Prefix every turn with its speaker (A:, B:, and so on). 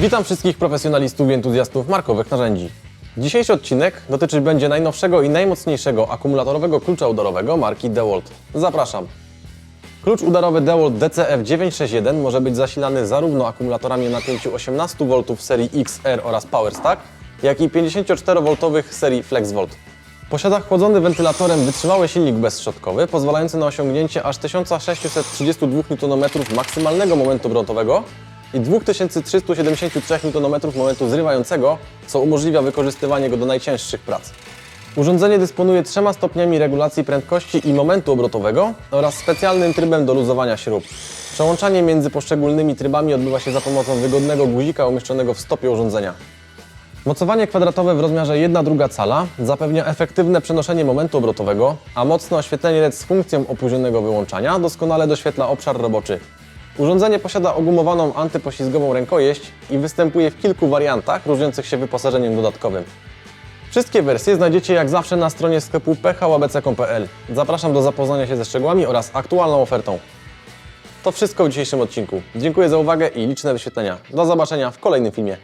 A: Witam wszystkich profesjonalistów i entuzjastów markowych narzędzi. Dzisiejszy odcinek dotyczyć będzie najnowszego i najmocniejszego akumulatorowego klucza udarowego marki DeWalt. Zapraszam. Klucz udarowy DeWalt DCF961 może być zasilany zarówno akumulatorami o napięciu 18V serii XR oraz PowerStack, jak i 54V serii FlexVolt. Posiada chłodzony wentylatorem wytrzymały silnik bezszczotkowy, pozwalający na osiągnięcie aż 1632 Nm maksymalnego momentu obrotowego i 2373 Nm momentu zrywającego, co umożliwia wykorzystywanie go do najcięższych prac. Urządzenie dysponuje trzema stopniami regulacji prędkości i momentu obrotowego oraz specjalnym trybem do luzowania śrub. Przełączanie między poszczególnymi trybami odbywa się za pomocą wygodnego guzika umieszczonego w stopie urządzenia. Mocowanie kwadratowe w rozmiarze 1,2 cala zapewnia efektywne przenoszenie momentu obrotowego, a mocne oświetlenie LED z funkcją opóźnionego wyłączania doskonale doświetla obszar roboczy. Urządzenie posiada ogumowaną antypoślizgową rękojeść i występuje w kilku wariantach różniących się wyposażeniem dodatkowym. Wszystkie wersje znajdziecie jak zawsze na stronie sklepu phłabc.pl. Zapraszam do zapoznania się ze szczegółami oraz aktualną ofertą. To wszystko w dzisiejszym odcinku. Dziękuję za uwagę i liczne wyświetlenia. Do zobaczenia w kolejnym filmie.